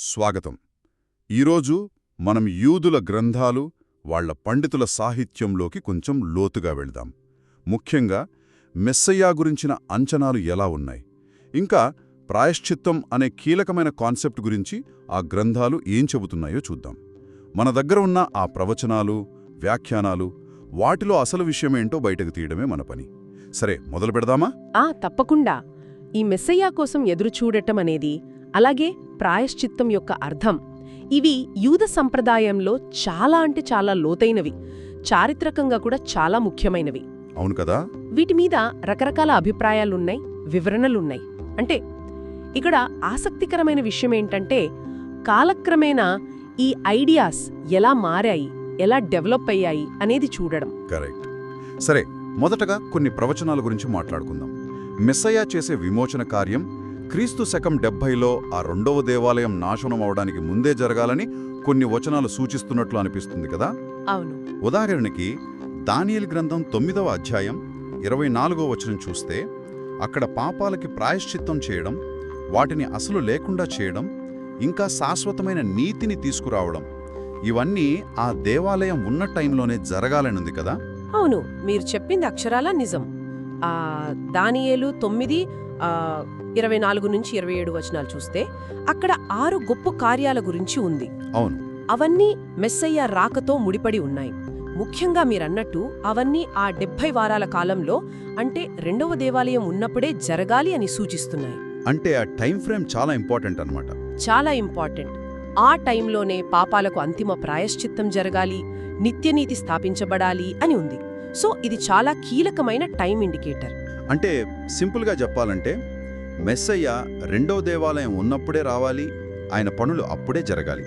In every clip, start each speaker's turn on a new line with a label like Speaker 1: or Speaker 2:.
Speaker 1: స్వాగతం. ఈరోజు మనం యూదుల గ్రంథాలు వాళ్ళ పండితుల సాహిత్యంలోకి కొంచెం లోతుగా వెళ్దాం. ముఖ్యంగా మెస్సయ్యా గురించిన అంచనాలు ఎలా ఉన్నాయి? ఇంకా ప్రాయశ్చిత్తం అనే కీలకమైన కాన్సెప్ట్ గురించి ఆ గ్రంథాలు ఏం చెబుతున్నాయో చూద్దాం. మన దగ్గర ఉన్న ఆ ప్రవచనాలు వ్యాఖ్యానాలు వాటిలో అసలు విషయమేంటో బయటకు తీయడమే మన పని. సరే మొదలు పెడదామా?
Speaker 2: ఆ తప్పకుండా. ఈ మెస్సయ్యా కోసం ఎదురుచూడటం అనేది అలాగే ప్రాయశ్చిత్తం యొక్క అర్థం. ఇవి యూద సంప్రదాయంలో చాలా అంటే చాలా లోతైనవి. చారిత్రకంగా కూడా చాలా ముఖ్యమైనవి.
Speaker 1: అవును కదా?
Speaker 2: వీటి మీద రకరకాల అభిప్రాయాలున్నాయి వివరణలున్నాయి. అంటే ఇక్కడ ఆసక్తికరమైన విషయం ఏంటంటే కాలక్రమేణా ఈ ఐడియాస్ ఎలా మారాయి ఎలా డెవలప్ అయ్యాయి అనేది చూడడం.
Speaker 1: కరెక్ట్. సరే మొదటగా కొన్ని ప్రవచనాల గురించి మాట్లాడుకుందాం. మెస్సయ్య చేసే విమోచన కార్యం క్రీస్తు శకం డెబ్భైలో ఆ రెండవ దేవాలయం నాశనం అవడానికి ముందే జరగాలని కొన్ని వచనాలు సూచిస్తున్నట్లు అనిపిస్తుంది కదా?
Speaker 2: అవును.
Speaker 1: ఉదాహరణకి దానియేలు గ్రంథం తొమ్మిదవ అధ్యాయం ఇరవై నాలుగో వచనం చూస్తే అక్కడ పాపాలకి ప్రాయశ్చిత్తం చేయడం వాటిని అసలు లేకుండా చేయడం ఇంకా శాశ్వతమైన నీతిని తీసుకురావడం ఇవన్నీ ఆ దేవాలయం ఉన్న టైంలోనే జరగాలనుంది కదా?
Speaker 2: అవును మీరు చెప్పింది అక్షరాల నిజం. దానియేలు తొమ్మిది ఇరవై నాలుగు నుంచి ఇరవై ఏడు వచనాలు చూస్తే అక్కడ ఆరు గొప్ప కార్యాల గురించి ఉంది.
Speaker 1: అవును.
Speaker 2: అవన్నీ మెస్సయ్య రాకతో ముడిపడి ఉన్నాయి. ముఖ్యంగా మీరన్నట్టు అవన్నీ ఆ డెబ్భై వారాల కాలంలో అంటే రెండవ దేవాలయం ఉన్నప్పుడే జరగాలి అని సూచిస్తున్నాయి.
Speaker 1: అంటే ఆ టైం ఫ్రేమ్ చాలా ఇంపార్టెంట్ అన్నమాట.
Speaker 2: చాలా ఇంపార్టెంట్. ఆ టైంలోనే పాపాలకు అంతిమ ప్రాయశ్చిత్తం జరగాలి నిత్యనీతి స్థాపించబడాలి అని ఉంది. సో ఇది చాలా కీలకమైన టైం ఇండికేటర్.
Speaker 1: అంటే సింపుల్గా చెప్పాలంటే మెస్సయ్య రెండవ దేవాలయం ఉన్నప్పుడే రావాలి ఆయన పనులు అప్పుడే జరగాలి.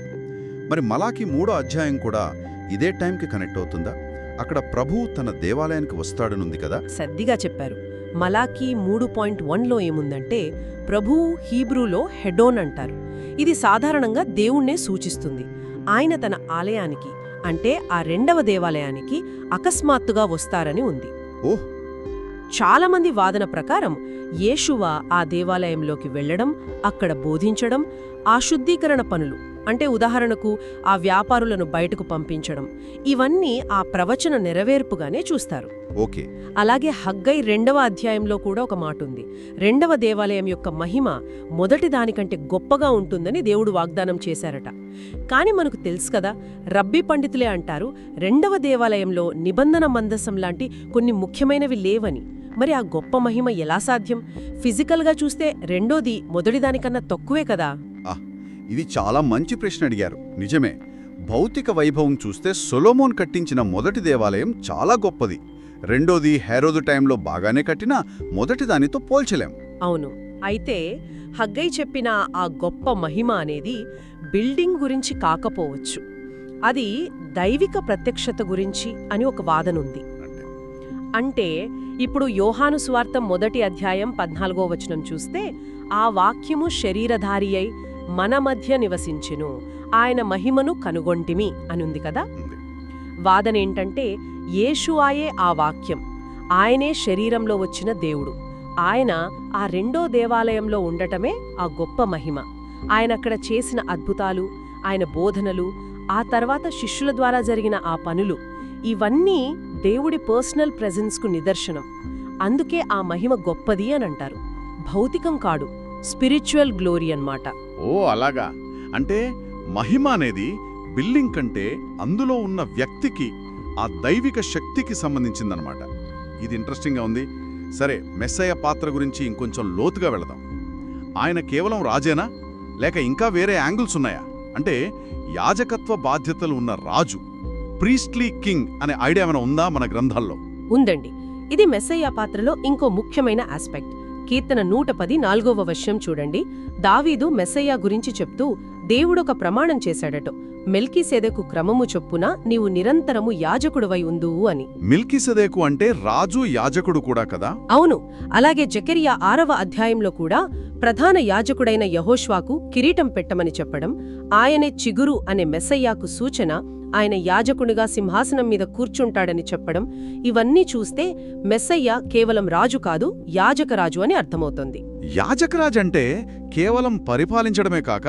Speaker 1: మరి మలాకి మూడో అధ్యాయం కూడా ఇదే టైంకి కనెక్ట్ అవుతుందా? అక్కడ ప్రభువు తన దేవాలయానికి వస్తాడనుంది కదా?
Speaker 2: సద్దిగా చెప్పారు. మలాకీ మూడు పాయింట్ వన్లో ఏముందంటే ప్రభువు హీబ్రూలో హెడోన్ అంటారు. ఇది సాధారణంగా దేవుణ్ణే సూచిస్తుంది. ఆయన తన ఆలయానికి అంటే ఆ రెండవ దేవాలయానికి అకస్మాత్తుగా వస్తారని ఉంది.
Speaker 1: ఓహ్!
Speaker 2: చాలామంది వాదన ప్రకారం యేషువ ఆ దేవాలయంలోకి వెళ్ళడం అక్కడ బోధించడం ఆ శుద్ధీకరణ పనులు అంటే ఉదాహరణకు ఆ వ్యాపారులను బయటకు పంపించడం ఇవన్నీ ఆ ప్రవచన నెరవేర్పుగానే చూస్తారు.
Speaker 1: ఓకే.
Speaker 2: అలాగే హగ్గై రెండవ అధ్యాయంలో కూడా ఒక మాట ఉంది రెండవ దేవాలయం యొక్క మహిమ మొదటి దానికంటే గొప్పగా ఉంటుందని దేవుడు వాగ్దానం చేశారట. కాని మనకు తెలుసు కదా రబ్బీ పండితులే అంటారు రెండవ దేవాలయంలో నిబంధన మందసం లాంటి కొన్ని ముఖ్యమైనవి లేవని. మరి ఆ గొప్ప మహిమ ఎలా సాధ్యం? ఫిజికల్గా చూస్తే రెండోది మొదటి దానికన్నా తక్కువే కదా.
Speaker 1: ఇది చాలా మంచి ప్రశ్న అడిగారు. నిజమే. భౌతిక వైభవం చూస్తే సొలోమోన్ కట్టించిన మొదటి దేవాలయం చాలా గొప్పది. రెండోది హెరోదు టైంలో బాగానే కట్టినా మొదటి దానితో పోల్చలేం.
Speaker 2: అవును. అయితే హగ్గై చెప్పిన ఆ గొప్ప మహిమ అనేది బిల్డింగ్ గురించి కాకపోవచ్చు. అది దైవిక ప్రత్యక్షత గురించి అని ఒక వాదనుంది.
Speaker 1: అంటే
Speaker 2: ఇప్పుడు యోహాను స్వార్థ మొదటి అధ్యాయం పద్నాలుగో వచనం చూస్తే ఆ వాక్యము శరీరధారి అయి మన మధ్య నివసించెను. ఆయన మహిమను కనుగొంటిమి అనుంది కదా?
Speaker 1: ఉంది.
Speaker 2: వాదనేంటంటే యేషువాయే ఆ వాక్యం. ఆయనే శరీరంలో వచ్చిన దేవుడు. ఆయన ఆ రెండో దేవాలయంలో ఉండటమే ఆ గొప్ప మహిమ. ఆయన అక్కడ చేసిన అద్భుతాలు ఆయన బోధనలు ఆ తర్వాత శిష్యుల ద్వారా జరిగిన ఆ పనులు ఇవన్నీ దేవుడి పర్సనల్ ప్రెజెన్స్కు నిదర్శనం. అందుకే ఆ మహిమ గొప్పది అని అంటారు. భౌతికం కాడు స్పిరిచువల్ గ్లోరీ అన్నమాట.
Speaker 3: ఓ అలాగా. అంటే మహిమ అనేది బిల్డింగ్ కంటే అందులో ఉన్న వ్యక్తికి ఆ దైవిక శక్తికి సంబంధించిందనమాట ఇది ఇంట్రెస్టింగ్గా ఉంది. సరే మెస్సయ్య పాత్ర గురించి ఇంకొంచెం లోతుగా వెళదాం. ఆయన కేవలం రాజేనా? లేక ఇంకా వేరే యాంగిల్స్ ఉన్నాయా? అంటే యాజకత్వ బాధ్యతలు ఉన్న రాజు. ప్రీస్ట్లీ కింగ్ అనే ఐడియా ఏమైనా ఉందా మన గ్రంథాల్లో?
Speaker 2: ఉందండి. ఇది మెస్సయ్య పాత్రలో ఇంకో ముఖ్యమైన ఆస్పెక్ట్. కీర్తన నూట పది నాలుగవ వర్షం చూడండి. దావీదు మెస్సయ్య గురించి చెప్తూ దేవుడొక ప్రమాణం చేశాడట. మెల్కీసెదెకు క్రమము చొప్పున నీవు నిరంతరము యాజకుడువై ఉందువు అని.
Speaker 3: మిల్కీసెదేకు అంటే రాజు యాజకుడు కూడా కదా?
Speaker 2: అవును. అలాగే జకరియా ఆరవ అధ్యాయంలో కూడా ప్రధాన యాజకుడైన యహోష్వాకు కిరీటం పెట్టమని చెప్పడం ఆయనే చిగురు అనే మెస్సయ్యాకు సూచన ఆయన యాజకునిగా సింహాసనం మీద కూర్చుంటాడని చెప్పడం ఇవన్నీ చూస్తే మెస్సయ్య కేవలం రాజు కాదు యాజకరాజు అని అర్థమవుతోంది.
Speaker 3: యాజకరాజ్ అంటే కేవలం పరిపాలించడమే కాక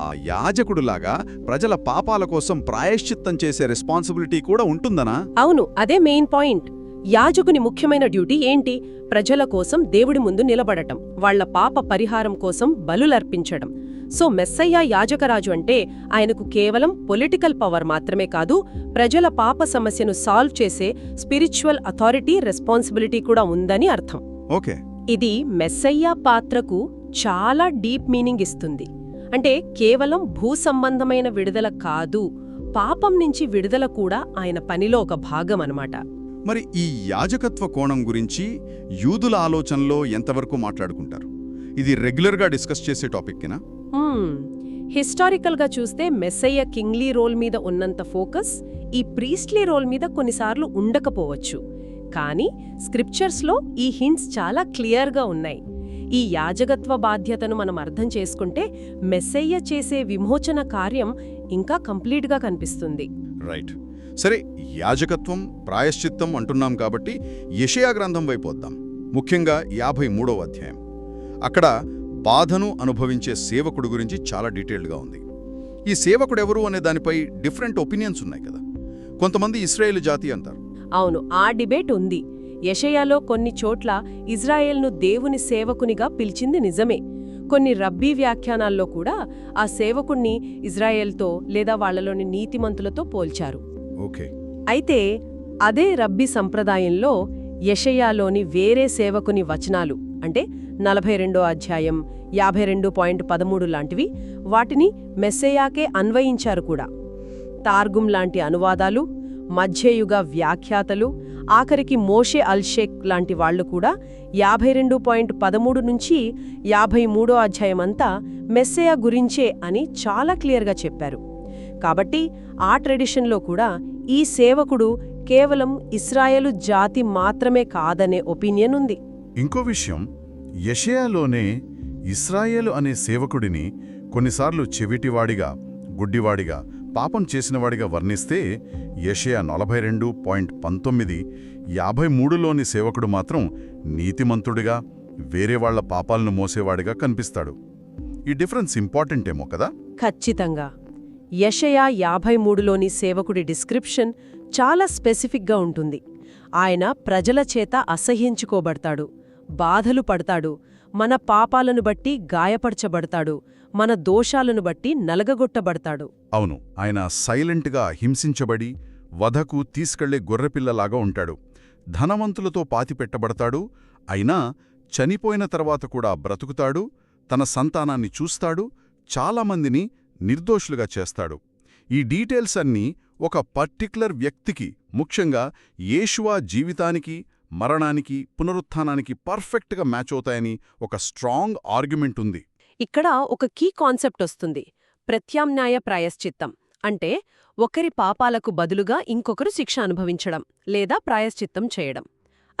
Speaker 1: ఆ యాజకుడులాగా ప్రజల పాపాల కోసం ప్రాయశ్చిత్తం చేసే రెస్పాన్సిబిలిటీ కూడా ఉంటుందనా?
Speaker 2: అవును అదే మెయిన్ పాయింట్ యాజకుని ముఖ్యమైన డ్యూటీ ఏంటి? ప్రజల కోసం దేవుడి ముందు నిలబడటం వాళ్ళ పాప పరిహారం కోసం బలులర్పించడం. సో మెస్సయ్య యాజకరాజు అంటే ఆయనకు కేవలం పొలిటికల్ పవర్ మాత్రమే కాదు ప్రజల పాప సమస్యను సాల్వ్ చేసే స్పిరిచువల్ అథారిటీ రెస్పాన్సిబిలిటీ కూడా ఉందని అర్థం.
Speaker 1: ఓకే.
Speaker 2: ఇది మెస్సయ్య పాత్రకు చాలా డీప్ మీనింగ్ ఇస్తుంది. అంటే కేవలం భూ సంబంధమైన విడుదల కాదు పాపం నుంచి విడుదల కూడా ఆయన పనిలో ఒక భాగం అన్నమాట.
Speaker 1: మరి ఈ యాజకత్వ కోణం గురించి యూదుల ఆలోచనలో ఎంతవరకు మాట్లాడుకుంటారు? ఇది రెగ్యులర్గా డిస్కస్ చేసే టాపిక్కినా.
Speaker 2: హిస్టారికల్గా చూస్తే మెస్సయ్య కింగ్లీ రోల్ మీద ఉన్నంత ఫోకస్ ఈ ప్రీస్ట్లీ రోల్ మీద కొన్నిసార్లు ఉండకపోవచ్చు. కానీ స్క్రిప్చర్స్లో ఈ హింట్స్ చాలా క్లియర్గా ఉన్నాయి. ఈ యాజకత్వ బాధ్యతను మనం అర్థం చేసుకుంటే మెస్సయ్య చేసే విమోచన కార్యం ఇంకా కంప్లీట్గా కనిపిస్తుంది.
Speaker 1: రైట్. సరే యాజకత్వం ప్రాయశ్చిత్తం అంటున్నాం కాబట్టి యషయా గ్రంథం వైపు వద్దాం. ముఖ్యంగా యాభై మూడవ అధ్యాయం. అక్కడ బాధను అనుభవించే సేవకుడు గురించి చాలా డీటెయిల్డ్గా ఉంది. ఈ సేవకుడు ఎవరు అనే దానిపై డిఫరెంట్ ఒపీనియన్స్ ఉన్నాయి కదా. కొంతమంది ఇస్రాయేల్ జాతి అంటారు.
Speaker 2: అవును ఆ డిబేట్ ఉంది. యెషయాలో కొన్ని చోట్ల ఇజ్రాయెల్ను దేవుని సేవకునిగా పిలిచింది నిజమే. కొన్ని రబ్బీ వ్యాఖ్యానాల్లో కూడా ఆ సేవకుణ్ణి ఇజ్రాయెల్తో లేదా వాళ్ళలోని నీతిమంతులతో పోల్చారు.
Speaker 1: ఓకే.
Speaker 2: అయితే అదే రబ్బీ సంప్రదాయంలో యెషయాలోని వేరే సేవకుని వచనాలు అంటే నలభై రెండో అధ్యాయం యాభై రెండు పాయింట్ పదమూడు లాంటివి. వాటిని మెస్సేయాకే అన్వయించారు కూడా. తార్గుం లాంటి అనువాదాలు మధ్యయుగ వ్యాఖ్యాతలు ఆఖరికి మోషే అల్షేక్ లాంటి వాళ్ళు కూడా యాభై రెండు పాయింట్ పదమూడు నుంచి యాభై మూడో అధ్యాయమంతా మెస్సేయ గురించే అని చాలా క్లియర్గా చెప్పారు. కాబట్టి ఆ ట్రెడిషన్లో కూడా ఈ సేవకుడు కేవలం ఇస్రాయేలు జాతి మాత్రమే కాదనే ఒపీనియన్ ఉంది.
Speaker 4: ఇంకో విషయం యషయాలోనే ఇస్రాయేలు అనే సేవకుడిని కొన్నిసార్లు చెవిటివాడిగా గుడ్డివాడిగా పాపం చేసినవాడిగా వర్ణిస్తే యషయా నలభై రెండు పాయింట్ పంతొమ్మిది యాభై మూడులోని సేవకుడు మాత్రం నీతిమంతుడిగా వేరే వాళ్ళ పాపాలను మోసేవాడిగా కనిపిస్తాడు. ఈ డిఫరెన్స్ ఇంపార్టెంటేమో కదా?
Speaker 2: ఖచ్చితంగా. యషయా యాభై మూడులోని సేవకుడి డిస్క్రిప్షన్ చాలా స్పెసిఫిక్గా ఉంటుంది. ఆయన ప్రజల చేత అసహ్యించుకోబడతాడు. బాధలు పడతాడు. మన పాపాలను బట్టి గాయపరచబడతాడు. మన దోషాలను బట్టి నలగగొట్టబడతాడు.
Speaker 4: అవును ఆయన సైలెంట్గా హింసించబడి వధకు తీసుకెళ్ళే గొర్రెపిల్లలాగా ఉంటాడు. ధనవంతులతో పాతిపెట్టబడతాడు అయినా చనిపోయిన తర్వాత కూడా బ్రతుకుతాడు. తన సంతానాన్ని చూస్తాడు. చాలామందిని నిర్దోషులుగా చేస్తాడు. ఈ డీటెయిల్స్ అన్నీ ఒక పర్టిక్యులర్ వ్యక్తికి ముఖ్యంగా యేషువా జీవితానికి మరణానికి పునరుత్థానానికి పర్ఫెక్ట్గా మ్యాచ్ అవుతాయని ఒక స్ట్రాంగ్ ఆర్గ్యుమెంట్ ఉంది.
Speaker 2: ఇక్కడ ఒక కీ కాన్సెప్ట్ వస్తుంది. ప్రత్యామ్నాయ ప్రాయశ్చిత్తం. అంటే ఒకరి పాపాలకు బదులుగా ఇంకొకరు శిక్ష అనుభవించడం లేదా ప్రాయశ్చిత్తం చేయడం.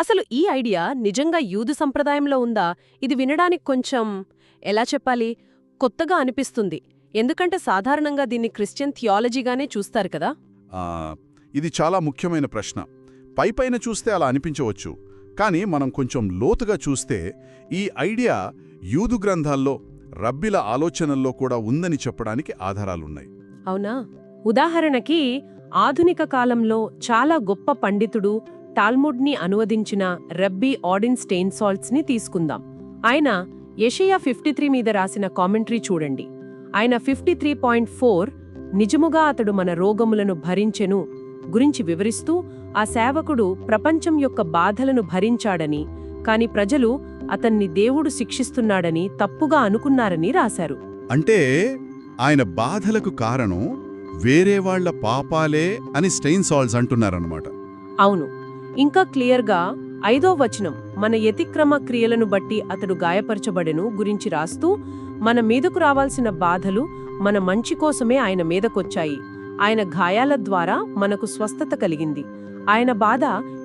Speaker 2: అసలు ఈ ఐడియా నిజంగా యూదు సంప్రదాయంలో ఉందా? ఇది వినడానికి కొంచెం ఎలా చెప్పాలి కొత్తగా అనిపిస్తుంది. ఎందుకంటే సాధారణంగా దీన్ని క్రిస్టియన్ థియాలజీగానే చూస్తారు కదా?
Speaker 4: ఆ, ఇది చాలా ముఖ్యమైన ప్రశ్న. పైపైన చూస్తే అలా అనిపించవచ్చు. కానీ మనం కొంచెం లోతుగా చూస్తే ఈ ఐడియా యూదు గ్రంథాల్లో రబ్బిల ఆలోచనల్లో కూడా ఉందని చెప్పడానికి ఆధారాలున్నాయి.
Speaker 2: అవునా? ఉదాహరణకి ఆధునిక కాలంలో చాలా గొప్ప పండితుడు టాల్ముడ్ని అనువదించిన రబ్బీ ఆడిన్ స్టెయిన్సాల్ట్స్ని తీసుకుందాం. ఆయన యషయా ఫిఫ్టీ త్రీ మీద రాసిన కామెంటరీ చూడండి. ఆయన ఫిఫ్టీ త్రీ పాయింట్ ఫోర్ నిజముగా అతడు మన రోగములను భరించెను గురించి వివరిస్తూ ఆ సేవకుడు ప్రపంచం యొక్క బాధలను భరించాడని కాని ప్రజలు అతన్ని దేవుడు శిక్షిస్తున్నాడని తప్పుగా అనుకున్నారని రాశారు.
Speaker 1: అంటే ఆయన బాధలకు కారణం వేరే వాళ్ళ పాపాలే అని స్టెయిన్ సాల్స్ అంటున్నారన్నమాట.
Speaker 2: అవును. ఇంకా క్లియర్గా ఐదో వచనం మన యతిక్రమ క్రియలను బట్టి అతడు గాయపరచబడెను గురించి రాస్తూ మన మీదకు రావాల్సిన బాధలు మన మంచి కోసమే ఆయన మీదకొచ్చాయి. ఆయన గాయాల ద్వారా మనకు స్వస్థత కలిగింది. ఆయన బాధ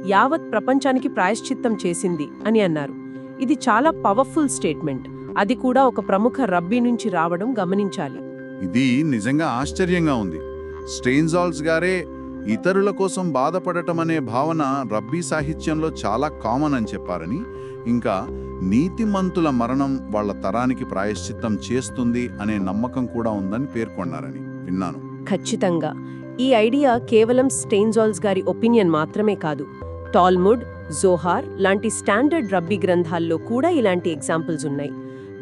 Speaker 2: యావత్ ప్రపంచానికి ప్రాయశ్చిత్తం చేసింది అని అన్నారు. ఇది చాలా పవర్ఫుల్ స్టేట్మెంట్. అది కూడా ఒక ప్రముఖ రబ్బీ నుంచి రావడం గమనించాలి.
Speaker 1: ఇది నిజంగా ఆశ్చర్యంగా ఉంది. స్టెయిన్జాల్స్ గారే ఇతరుల కోసం బాధపడటం అనే భావన రబ్బీ సాహిత్యంలో చాలా కామన్ అని చెప్పారని ఇంకా నీతిమంతుల మరణం వాళ్ళ తరానికి ప్రాయశ్చిత్తం చేస్తుంది అనే నమ్మకం కూడా ఉందని పేర్కొన్నారని విన్నాను.
Speaker 2: ఖచ్చితంగా. ఈ ఐడియా కేవలం స్టెయిన్జాల్స్ గారి ఒపీనియన్ మాత్రమే కాదు. టాల్ముడ్ జోహార్ లాంటి స్టాండర్డ్ రబ్బీ గ్రంథాల్లో కూడా ఇలాంటి ఎగ్జాంపుల్స్ ఉన్నాయి.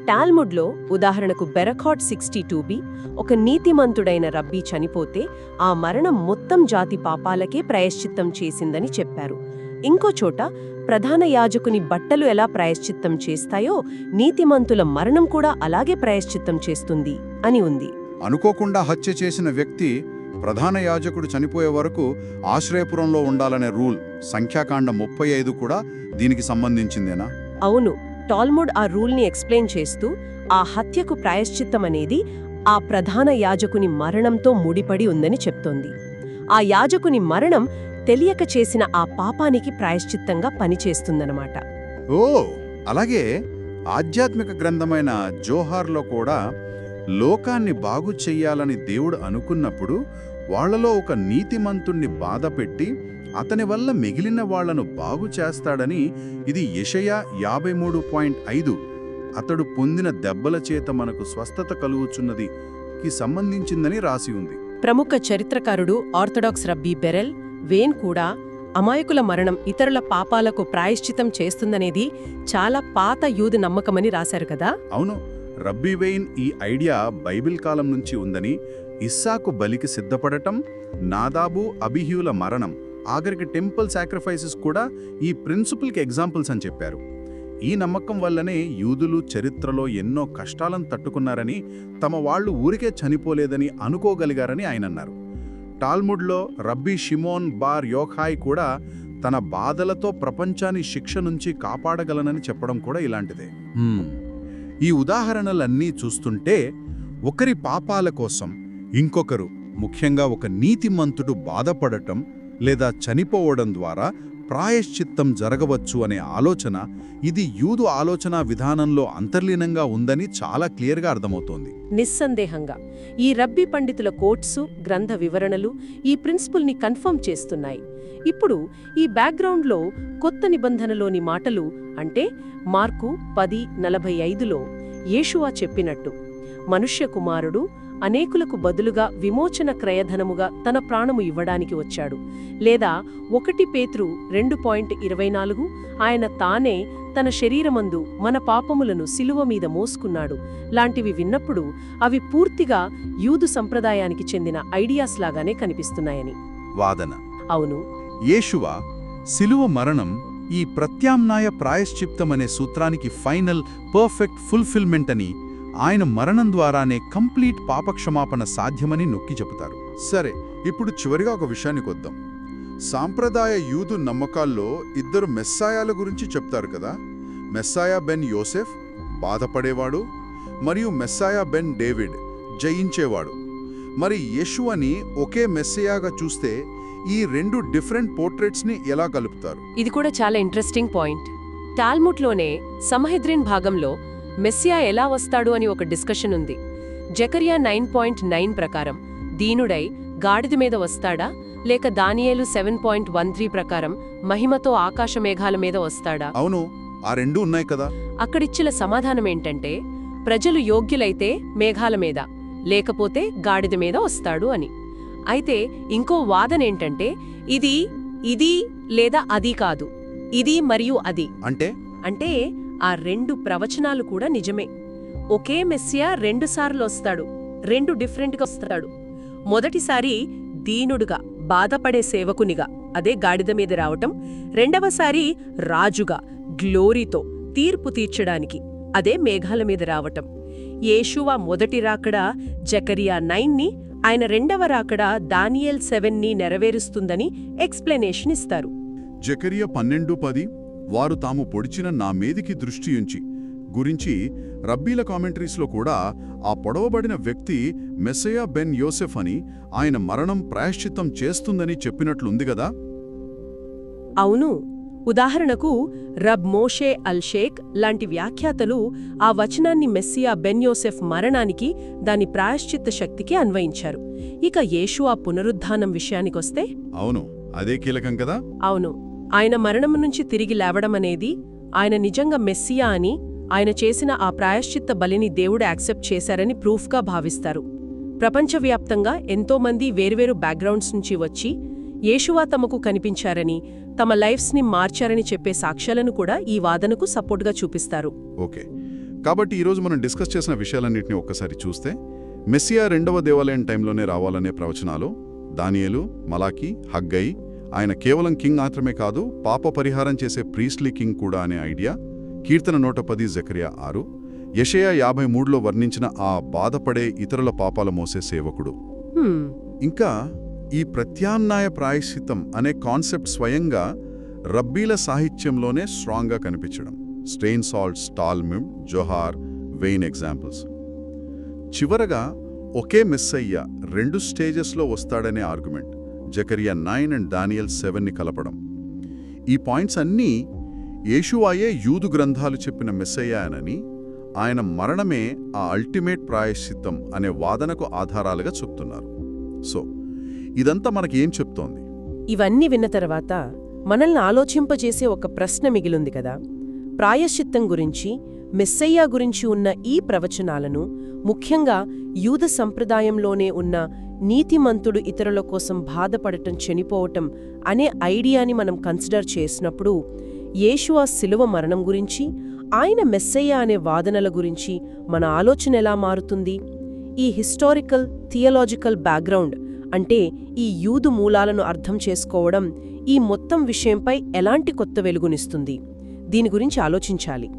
Speaker 2: టాల్ముడ్లో ఉదాహరణకు బెరకాట్ సిక్స్టీ టూ బి ఒక నీతిమంతుడైన రబ్బీ చనిపోతే ఆ మరణం మొత్తం జాతి పాపాలకే ప్రాయశ్చిత్తం చేసిందని చెప్పారు. ఇంకో చోట ప్రధాన యాజకుని బట్టలు ఎలా ప్రాయశ్చిత్తం చేస్తాయో నీతిమంతుల మరణం కూడా అలాగే ప్రాయశ్చిత్తం చేస్తుంది అని ఉంది.
Speaker 1: అనుకోకుండా హత్య చేసిన వ్యక్తి ప్రధాన యాజకుడు చనిపోయే వరకు ఆశ్రయపురంలో ఉండాలనే రూల్ సంఖ్యాకాండ ముప్పై ఐదు కూడా దీనికి సంబంధించిందేనా?
Speaker 2: అవును. టాల్ముడ్ ఆ రూల్ని ఎక్స్ప్లెయిన్ చేస్తూ ఆ హత్యకు ప్రాయశ్చిత్తం అనేది ఆ ప్రధాన యాజకుని మరణంతో ముడిపడి ఉందని చెప్తోంది. ఆ యాజకుని మరణం తెలియక చేసిన ఆ పాపానికి ప్రాయశ్చిత్తంగా పనిచేస్తుందన్నమాట.
Speaker 1: ఓ! అలాగే ఆధ్యాత్మిక గ్రంథమైన జోహార్లో కూడా లోకాన్ని బాగు చెయ్యాలని దేవుడు అనుకున్నప్పుడు వాళ్ళలో ఒక నీతిమంతుణ్ణి బాధపెట్టి అతని వల్ల మిగిలిన వాళ్ళను బాగు చేస్తాడని ఇది యెషయా యాభై మూడు పాయింట్ ఐదు. అతడు పొందిన దెబ్బల చేత మనకు స్వస్థత కలుగుచున్నది. కి సంబంధించిందని రాసి ఉంది.
Speaker 2: ప్రముఖ చరిత్రకారుడు ఆర్థడాక్స్ రబ్బీ బెరెల్ వేన్ కూడా అమాయకుల మరణం ఇతరుల పాపాలకు ప్రాయశ్చితం చేస్తుందనేది చాలా పాత యూదు నమ్మకమని రాశారు కదా?
Speaker 1: అవును. రబ్బీ వెయిన్ ఈ ఐడియా బైబిల్ కాలం నుంచి ఉందని ఇస్సాకు బలికి సిద్ధపడటం నాదాబు అబిహ్యూల మరణం ఆఖరికి టెంపుల్ సాక్రిఫైసెస్ కూడా ఈ ప్రిన్సిపల్కి ఎగ్జాంపుల్స్ అని చెప్పారు. ఈ నమ్మకం వల్లనే యూదులు చరిత్రలో ఎన్నో కష్టాలను తట్టుకున్నారని తమ వాళ్ళు ఊరికే చనిపోలేదని అనుకోగలిగారని ఆయన అన్నారు. టాల్ముడ్లో రబ్బీ షిమోన్ బార్ యోఖాయ్ కూడా తన బాధలతో ప్రపంచాన్ని శిక్ష నుంచి కాపాడగలనని చెప్పడం కూడా ఇలాంటిదే. ఈ ఉదాహరణలన్నీ చూస్తుంటే ఒకరి పాపాల కోసం ఇంకొకరు ముఖ్యంగా ఒక నీతిమంతుడు బాధపడటం లేదా చనిపోవడం ద్వారా ప్రాయశ్చిత్తం జరగవచ్చు అనే ఆలోచన ఇది యూదు ఆలోచన విధానంలో అంతర్లీనంగా ఉందని చాలా క్లియర్గా అర్థమవుతోంది.
Speaker 2: నిస్సందేహంగా ఈ రబ్బీ పండితుల కోట్సు గ్రంథ వివరణలు ఈ ప్రిన్సిపుల్ని కన్ఫర్మ్ చేస్తున్నాయి. ఇప్పుడు ఈ బ్యాక్గ్రౌండ్లో కొత్త నిబంధనలోని మాటలు అంటే మార్కు పది నలభై ఐదులో యేషువా చెప్పినట్టు మనుష్య కుమారుడు అనేకులకు బదులుగా విమోచన క్రయధనముగా తన ప్రాణము ఇవ్వడానికి వచ్చాడు. లేదా ఒకటి పేత్రు రెండు పాయింట్ ఇరవై నాలుగు ఆయన తానే తన శరీరమందు మన పాపములను సిలువ మీద మోసుకున్నాడు. లాంటివి విన్నప్పుడు అవి పూర్తిగా యూదు సంప్రదాయానికి చెందిన ఐడియాస్ లాగానే కనిపిస్తున్నాయని.
Speaker 1: వాదన.
Speaker 2: అవును.
Speaker 1: యేషువ శిలువ మరణం ఈ ప్రత్యామ్నాయ ప్రాయశ్చిప్తమనే సూత్రానికి ఫైనల్ పర్ఫెక్ట్ ఫుల్ఫిల్మెంట్ అని ఆయన మరణం ద్వారానే కంప్లీట్ పాపక్షమాపణ సాధ్యమని నొక్కి చెబుతారు. సరే ఇప్పుడు చివరిగా ఒక విషయానికి వద్దాం సాంప్రదాయ యూదు నమ్మకాల్లో ఇద్దరు మెస్సాయాల గురించి చెప్తారు కదా. మెస్సాయా బెన్ యోసెఫ్ బాధపడేవాడు మరియు మెస్సాయా బెన్ డేవిడ్ జయించేవాడు. మరి యెషువని ఒకే మెస్సయాగా చూస్తే ఈ రెండు డిఫరెంట్ పోర్ట్రేట్స్ని ఎలా కలుపుతారు?
Speaker 2: ఇది కూడా చాలా ఇంట్రెస్టింగ్ పాయింట్. టాల్ముట్లోనే సమహెద్రిన్ భాగంలో మెస్సియా ఎలా వస్తాడు అని ఒక డిస్కషన్ ఉంది. జకరియా నైన్ పాయింట్ నైన్ ప్రకారం దీనుడై గాడిద మీద వస్తాడా? లేక దానియేలు సెవెన్ పాయింట్ వన్ త్రీ ప్రకారం మహిమతో ఆకాశమేఘాల మీద వస్తాడా?
Speaker 1: అవును ఆ రెండు ఉన్నాయి కదా.
Speaker 2: అక్కడిచ్చిన సమాధానమేంటంటే ప్రజలు యోగ్యులైతే మేఘాల మీద లేకపోతే గాడిద మీద వస్తాడు అని. అయితే ఇంకో వాదనేంటంటే ఇది ఇది లేదా అది కాదు. ఇది మరియు అది.
Speaker 1: అంటే?
Speaker 2: అంటే ఆ రెండు ప్రవచనాలు కూడా నిజమే. ఒకే మెస్సియా రెండుసార్లు వస్తాడు రెండు డిఫరెంట్గా వస్తాడు. మొదటిసారి దీనుడుగా బాధపడే సేవకునిగా అదే గాడిద మీద రావటం రెండవసారి రాజుగా గ్లోరీతో తీర్పు తీర్చడానికి అదే మేఘాల మీద రావటం. యేషువా మొదటి రాకడా జకరియా నైన్ని ఆయన రెండవ రాకడా దానియల్ సెవెన్ని నెరవేరుస్తుందని ఎక్స్ప్లెనేషన్ ఇస్తారు.
Speaker 1: జకరియా పన్నెండు పది వారు తాము పొడిచిన నా మీదికి దృష్టి ఉంచి. గురించి రబ్బీల కామెంటరీస్లో కూడా ఆ పొడవబడిన వ్యక్తి మెస్సయా బెన్ యోసెఫ్ అని ఆయన మరణం ప్రాయశ్చిత్తం చేస్తుందని చెప్పినట్లుంది గదా?
Speaker 2: అవును. ఉదాహరణకు రబ్ మోషే అల్ షేక్ లాంటి వ్యాఖ్యాతలు ఆ వచనాన్ని మెస్సియా బెన్ యోసెఫ్ మరణానికి దాని ప్రాయశ్చిత్త శక్తికి అన్వయించారు. ఇక యేషువా పునరుద్ధానం విషయానికొస్తే?
Speaker 1: అవును. అదే కీలకం కదా?
Speaker 2: అవును. ఆయన మరణం నుంచి తిరిగి లేవడం అనేది ఆయన నిజంగా మెస్సియా అని ఆయన చేసిన ఆ ప్రాయశ్చిత్త బలిని దేవుడు యాక్సెప్ట్ చేశారని ప్రూఫ్గా భావిస్తారు. ప్రపంచవ్యాప్తంగా ఎంతోమంది వేర్వేరు బ్యాక్గ్రౌండ్స్ నుంచి వచ్చి యేషువా తమకు కనిపించారని తమ లైఫ్స్ని మార్చారని చెప్పే సాక్ష్యాలను కూడా ఈ వాదనకు సపోర్ట్గా చూపిస్తారు.
Speaker 1: ఓకే. కాబట్టి ఈరోజు మనం డిస్కస్ చేసిన విషయాలన్నింటినీ ఒక్కసారి చూస్తే మెస్సియా రెండవ దేవాలయం టైంలోనే రావాలనే ప్రవచనాలు దానియలు మలాకి హగ్గై ఆయన కేవలం కింగ్ మాత్రమే కాదు పాప పరిహారం చేసే ప్రీస్లీ కింగ్ కూడా అనే ఐడియా. కీర్తన నూట పది జకరియా ఆరు. యషయా యాభై మూడులో వర్ణించిన ఆ బాధపడే ఇతరుల పాపాల మోసే సేవకుడు. ఇంకా ఈ ప్రత్యామ్నాయ ప్రాయశ్చిత్తం అనే కాన్సెప్ట్ స్వయంగా రబ్బీల సాహిత్యంలోనే స్ట్రాంగ్గా కనిపించడం. స్టెయిన్ సాల్ట్ టాల్మిమ్ జొహార్ వెయిన్ ఎగ్జాంపుల్స్. చివరగా ఒకే మెస్సయ్య రెండు స్టేజెస్లో వస్తాడనే argument. Zechariah nine and Daniel సెవెన్ని కలపడం. ఈ పాయింట్స్ అన్నీ యేషువాయే యూదు గ్రంథాలు చెప్పిన మెస్సయ్యానని ఆయన మరణమే ఆ అల్టిమేట్ ప్రాయశ్చిత్తం అనే వాదనకు ఆధారాలుగా చెప్తున్నారు. సో ఇదంతా మనకేం చెప్తోంది?
Speaker 2: ఇవన్నీ విన్న తర్వాత మనల్ని ఆలోచింపజేసే ఒక ప్రశ్న మిగిలుంది కదా. ప్రాయశ్చిత్తం గురించి మెస్సయ్యా గురించి ఉన్న ఈ ప్రవచనాలను ముఖ్యంగా యూద సంప్రదాయంలోనే ఉన్న నీతిమంతుడు ఇతరుల కోసం బాధపడటం చనిపోవటం అనే ఐడియాని మనం కన్సిడర్ చేసినప్పుడు యేషువా శిలువ మరణం గురించి ఆయన మెస్సయ్య అనే వాదనల గురించి మన ఆలోచన ఎలా మారుతుంది? ఈ హిస్టారికల్ థియలాజికల్ బ్యాక్గ్రౌండ్ అంటే ఈ యూదు మూలాలను అర్థం చేసుకోవడం ఈ మొత్తం విషయంపై ఎలాంటి కొత్త వెలుగునిస్తుంది? దీని గురించి ఆలోచించాలి.